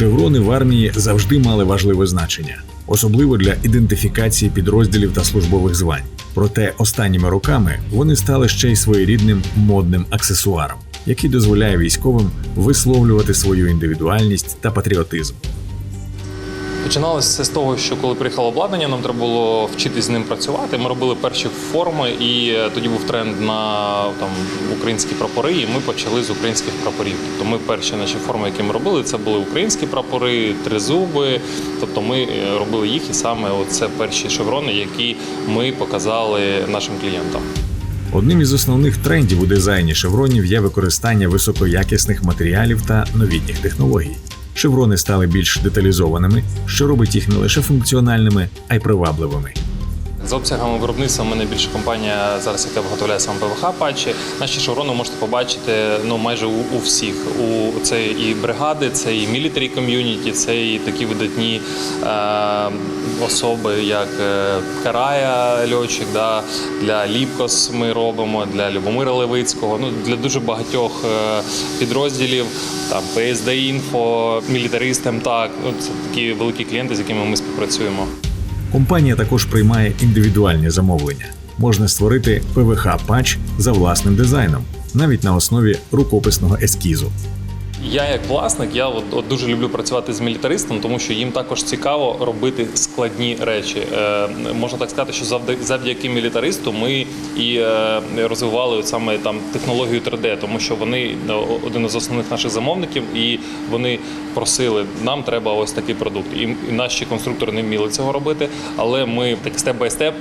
Шеврони в армії завжди мали важливе значення, особливо для ідентифікації підрозділів та службових звань. Проте останніми роками вони стали ще й своєрідним модним аксесуаром, який дозволяє військовим висловлювати свою індивідуальність та патріотизм. Починалося все з того, що коли приїхало обладнання, нам треба було вчитись з ним працювати. Ми робили перші форми, і тоді був тренд на там українські прапори. І ми почали з українських прапорів. Тобто ми перші наші форми, які ми робили, це були українські прапори, тризуби. Тобто ми е, робили їх, і саме це перші шеврони, які ми показали нашим клієнтам. Одним із основних трендів у дизайні шевронів є використання високоякісних матеріалів та новітніх технологій. Шеврони стали більш деталізованими, що робить їх не лише функціональними, а й привабливими. За обсягами виробництва ми найбільша компанія зараз, яка виготовляє саме ПВХ патчі. Наші шеврони можете побачити ну майже у, у всіх. У це і бригади, це і мілітарі ком'юніті, це і такі видатні е, особи, як е, Карая льотчик, да, для Ліпкос ми робимо, для Любомира Левицького. Ну для дуже багатьох е, підрозділів. Там PSD Info, мілітаристам. Так, ну це такі великі клієнти, з якими ми співпрацюємо. Компанія також приймає індивідуальні замовлення. Можна створити ПВХ-патч за власним дизайном, навіть на основі рукописного ескізу. Я як власник, я от, от дуже люблю працювати з мілітаристом, тому що їм також цікаво робити складні речі. Е, можна так сказати, що завдяки, завдяки мілітаристу ми і е, розвивали от саме там технологію 3D, тому що вони е, один із основних наших замовників, і вони просили, нам треба ось такий продукт. І, і наші конструктори не вміли цього робити, але ми так степ бай степ,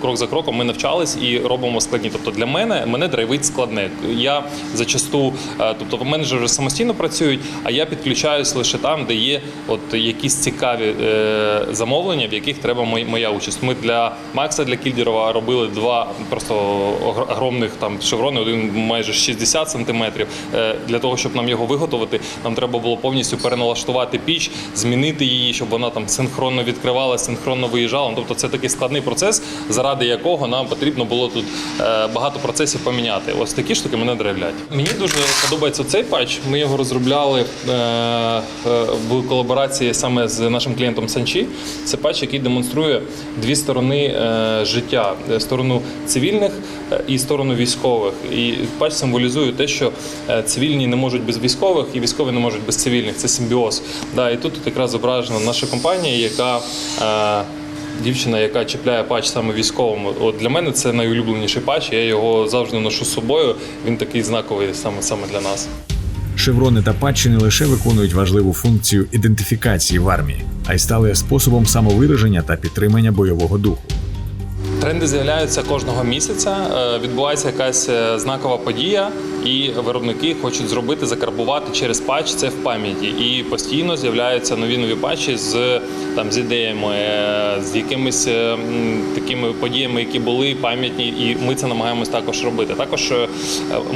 крок за кроком, ми навчались і робимо складні. Тобто для мене мене драйвить складне. Я зачасту, е, тобто менеджери самостійно працюють, а я підключаюсь лише там, де є от якісь цікаві е, замовлення, в яких треба моя участь. Ми для Макса для Кільдерова робили два просто огр- огромних там шеврони, один майже 60 сантиметрів. Е, для того, щоб нам його виготовити, нам треба було повністю переналаштувати піч, змінити її, щоб вона там синхронно відкривалася, синхронно виїжджала. Ну, Тобто це такий складний процес, заради якого нам потрібно було тут е, багато процесів поміняти. Ось такі штуки мене драйвлять. Мені дуже подобається цей патч. Ми його розробляли е, е, в колаборації саме з нашим клієнтом Санчі. Це патч, який демонструє дві сторони е, життя: сторону цивільних і сторону військових. І патч символізує те, що цивільні не можуть без військових, і військові не можуть без цивільних. Це симбіоз. І тут якраз зображена наша компанія, яка Дівчина, яка чіпляє патч саме військовому. От для мене це найулюбленіший патч. Я його завжди ношу з собою. Він такий знаковий саме саме для нас. Шеврони та патчі не лише виконують важливу функцію ідентифікації в армії, а й стали способом самовираження та підтримання бойового духу. Тренди з'являються кожного місяця. е, Відбувається якась е, знакова подія, і виробники хочуть зробити, закарбувати через патч це в пам'яті. І постійно з'являються нові нові патчі з там з ідеями, е, з якимись такими подіями, які були пам'ятні, і ми це намагаємось також робити. Також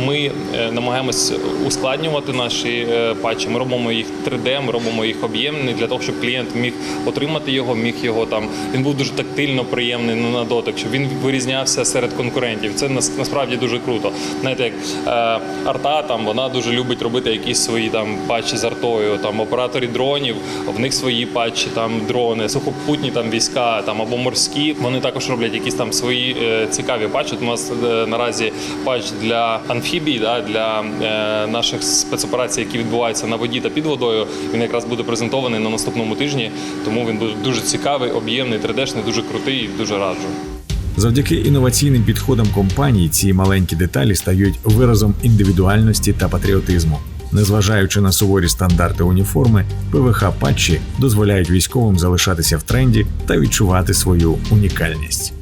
ми намагаємось ускладнювати наші патчі. Ми робимо їх 3D, ми робимо їх об'ємні для того, щоб клієнт міг отримати його, міг його там. Він був дуже тактильно приємний на дотик, щоб він вирізнявся серед конкурентів. Це нас- насправді дуже круто. Знаєте, як е, арта там вона дуже любить робити якісь свої там патчі з артою. Там операторі дронів, в них свої патчі, там дрони, сухопутні там війська, там або морські. Вони також роблять якісь там свої е, цікаві патчі. От У нас е, наразі патч для амфібій, да, для е, наших спецоперацій, які відбуваються на воді та під водою. Він якраз буде презентований на наступному тижні, тому він буде дуже цікавий, об'ємний, 3D-шний, дуже крутий дуже раджу. Завдяки інноваційним підходам компаній ці маленькі деталі стають виразом індивідуальності та патріотизму. Незважаючи на суворі стандарти уніформи, ПВХ патчі дозволяють військовим залишатися в тренді та відчувати свою унікальність.